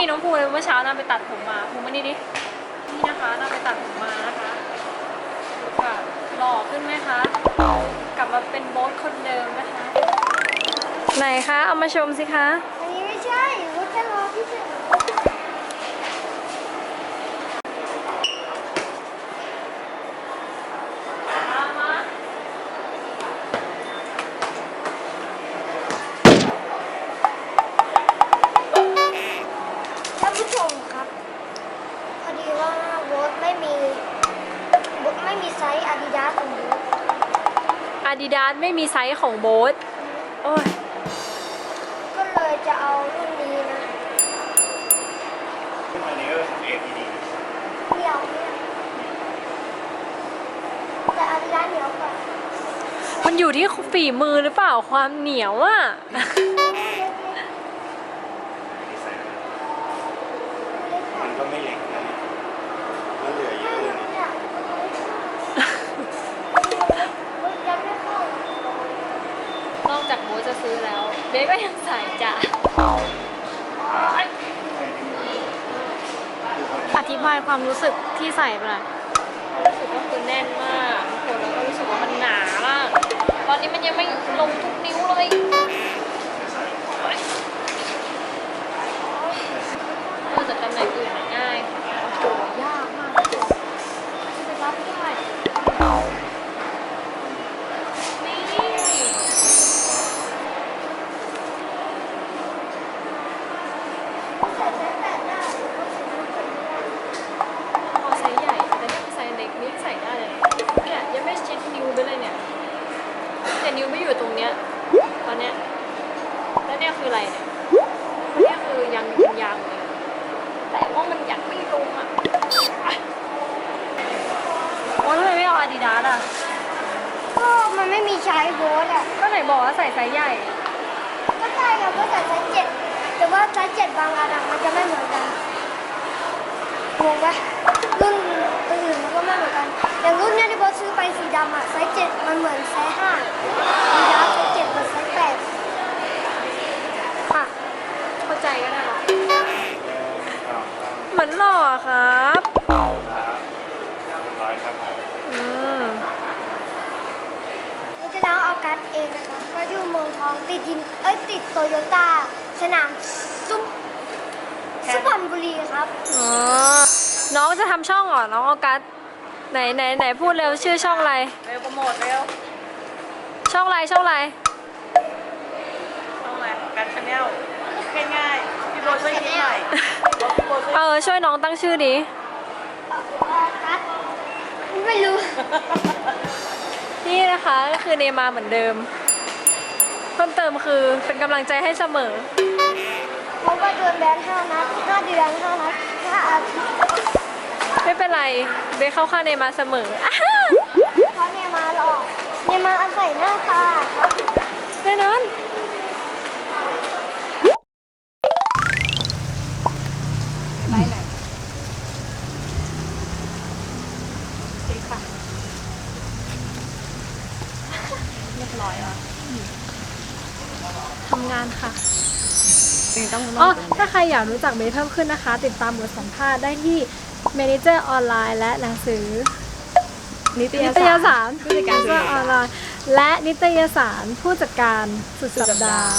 ี่น้องภูเลยเมื่อเช้าน่าไปตัดผมมาภูมานี่ดินี่นะคะน่าไปตัดผมมานะคะค่ะหล่อขึ้นไหมคะกลับมาเป็นโบ๊ทคนเดิมนะคะ ไหนคะเอามาชมสิคะ อันนี้ไม่ใช่รถแค่รอที่สุดท่านผู้ชมครับ พอดีว่าโบ๊ทไม่มีโบ๊ทไม่มีไซส์ อาดิดาสของโบ๊ทอาดิดาสไม่มีไซส์ของโบ๊ทโอ้ยก็เลยจะเอารุ่นนี้นะอันนี้ก็ของ APD เหนียวเนี่ยแต่อาดิดาสเหนียวกว่ามันอยู่ที่ฝีมือหรือเปล่าความเหนียวอะที่ใส่มันก็ไม่เล็กนะมันเหลือเยอะเลยนะ เนี่ยมันยังไม่เข้าน อก จากโบ๊ทจะซื้อแล้วเบสก็ยังใส่จ้ะอธิบายความรู้สึกที่ใส่ไปหน่อยรู้สึกว่าคือแน่นมากทุกคนแล้วก็รู้สึกว่ามันหนามาก ตอนนี้มันยังไม่ลงทุกนิ้วเลย ออะไรเนี่ยเนี่ยคือยังยังยางเลยแต่ว่ามันยังไม่ลงอะโอ้ทำไมไม่เอาอาดิดาสอะ ก็มันไม่มีใช้โบ๊ทอะ ก็ไหนบอกว่าใส่ไซส์ใหญ่ ก็ใช่เราก็ใส่ไซส์เจ็ดแต่ว่าไซส์เจ็ดบางอันอะมันจะไม่เหมือนกันงงปะรุ่นอื่นมันก็ไม่เหมือนกันอย่างรุ่นเนี้ยที่โบ๊ทซื้อไปสีดำอะไซส์เจ็ดมันเหมือนไซส์ห้าสีดำไซส์เจ็ดเหมือนไซส์ มือนหล่อครับร้อยครับอืมเราจะน้องเอากัสเองนะคะก็อยู่เมืองทองติดยินเอ้ยติดโตโยต้าสนามซุปสุพรรณบุรีครับอ๋อน้องจะทำช่องเหรอ น้องออกัสไหนไหนไหนพูดเร็วชื่อช่องอะไร เร็วโปรโมทเร็วช่องอะไรช่องอะไรต้องอะไรการชาแนลง่ายๆพี่โบช่วยคิดหน่อย บอกพี่โบช่วยเออช่วยน้องตั้งชื่อดิกัสไม่รู้ นี่นะคะก็คือเนมาเหมือนเดิม เพิ่มเติมคือเป็นกำลังใจให้เสมอเพราะว่าโดนแบนห้านัดห้าเดือนห้านัดห้าอาทิตย์ไม่เป็นไรเบสเข้าข้างเนมาเสมออ้าวเพราะเนี่ยมาหลอกเนี่ยมาอาศัยหน้าตาครับ แน่นอนไปไหนดีค่ะเรียบร้อยแล้วทำงานค่ะ ต้อง อ๋อ ถ้าใครอยากรู้จักเบสเพิ่มขึ้นนะคะ ติดตามบทสัมภาษณ์ได้ที่ Manager ออนไลน์และหนังสือนิตนิยตยสารสารผู้จัดการสุด Manager ออนไลน์และนิตยสารผู้จัดการสุดสัปดาห์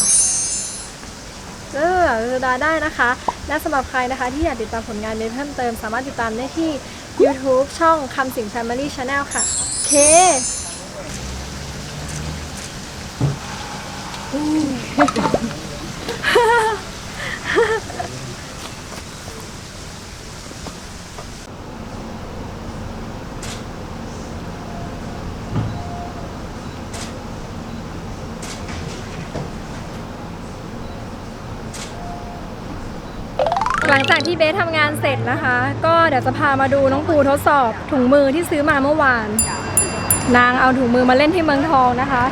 เออสัปดาห์ได้นะคะ และสำหรับใครนะคะ ที่อยากติดตามผลงานเบสเพิ่มเติม สามารถติดตามได้ที่ YouTube ช่องคำสิง Family Channel ค่ะโอเหลังจากที่เบสทำงานเสร็จนะคะ ก็เดี๋ยวจะพามาดูน้องภูทดสอบถุงมือที่ซื้อมาเมื่อวาน นางเอาถุงมือมาเล่นที่เมืองทองนะคะ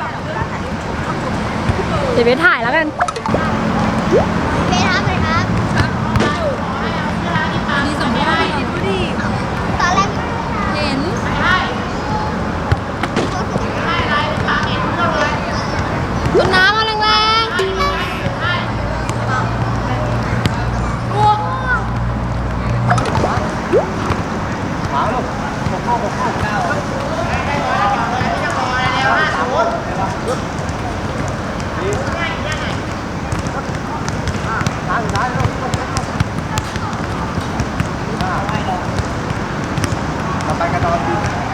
เดี๋ยวเบสถ่ายแล้วกันเบสครับเลยครับมีสองได้ดูดิตอนแรกเห็นคุณน้ำมา copy.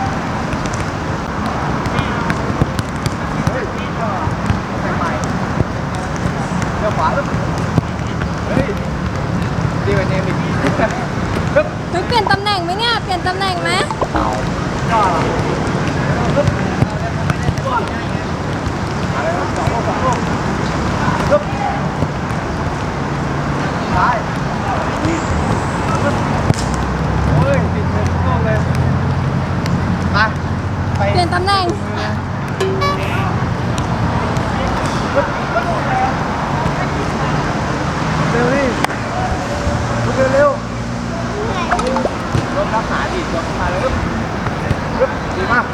ดีมาก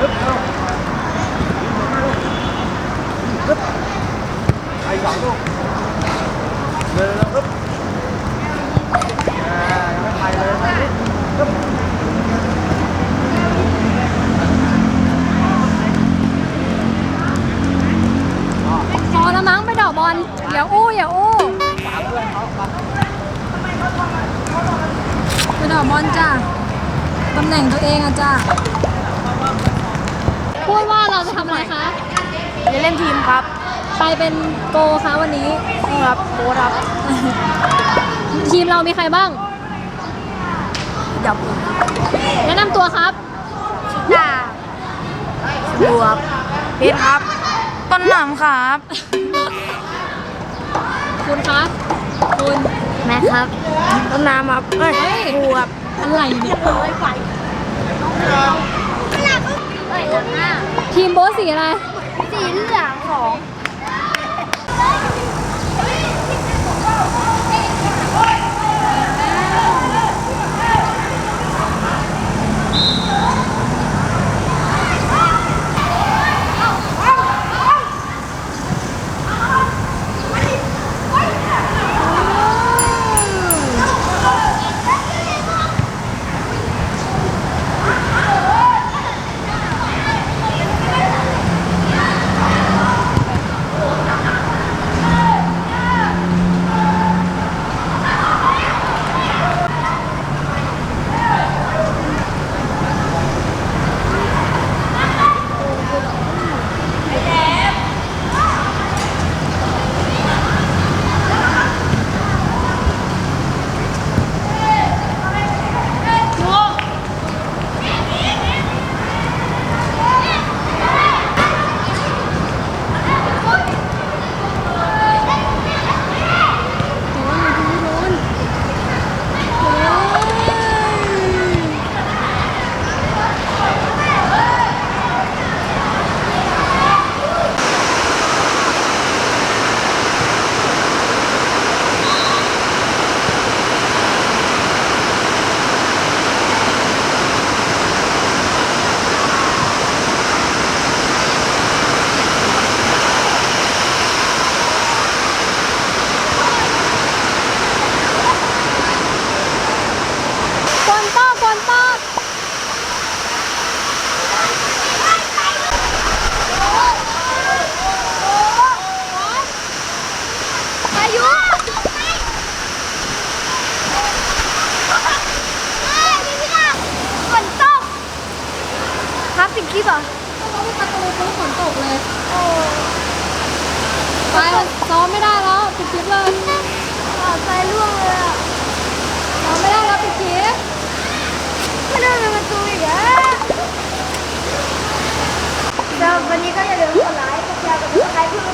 ปึ๊บเร็วปึ๊บไปสองลูกเร็วๆปึ๊บอ่ายังไม่ไปเลยไปนิดปึ๊บ พอแล้วมั้งไปดอกบอลอย่าอู้อย่าอู้ ฝาเพื่อนเขามา ไปดอกบอลจ้าตำแหน่งตัวเองอะจ้า พูดว่าเราจะทำอะไรคะ จะเล่นทีมครับไปเป็นโกคะวันนี้ครับโค้ชครับทีมเรามีใครบ้างดับแนะนำตัวครับ ดาบวกเพชรครับ ต้นหนามครับ คุณคะคุณแม็กครับ ต้นน้ำครับเอ้ยเฮ้ย บวกอะไรเนี่ย เอ้ยไฟเอ้ยคนหน้าทีมโบทสีอะไร สีเหลืองของ ไปมันซ้อมไม่ได้แล้วปิดคลิปเลยต่อไปล่วงเลยอะซ้อมไม่ได้แล้วปิดคลิปไม่ได้เป็นประตูอีกอะแล้ววันนี้ก็อย่าลืมกดไลค์กดแชร์กดติดตามเพื่อ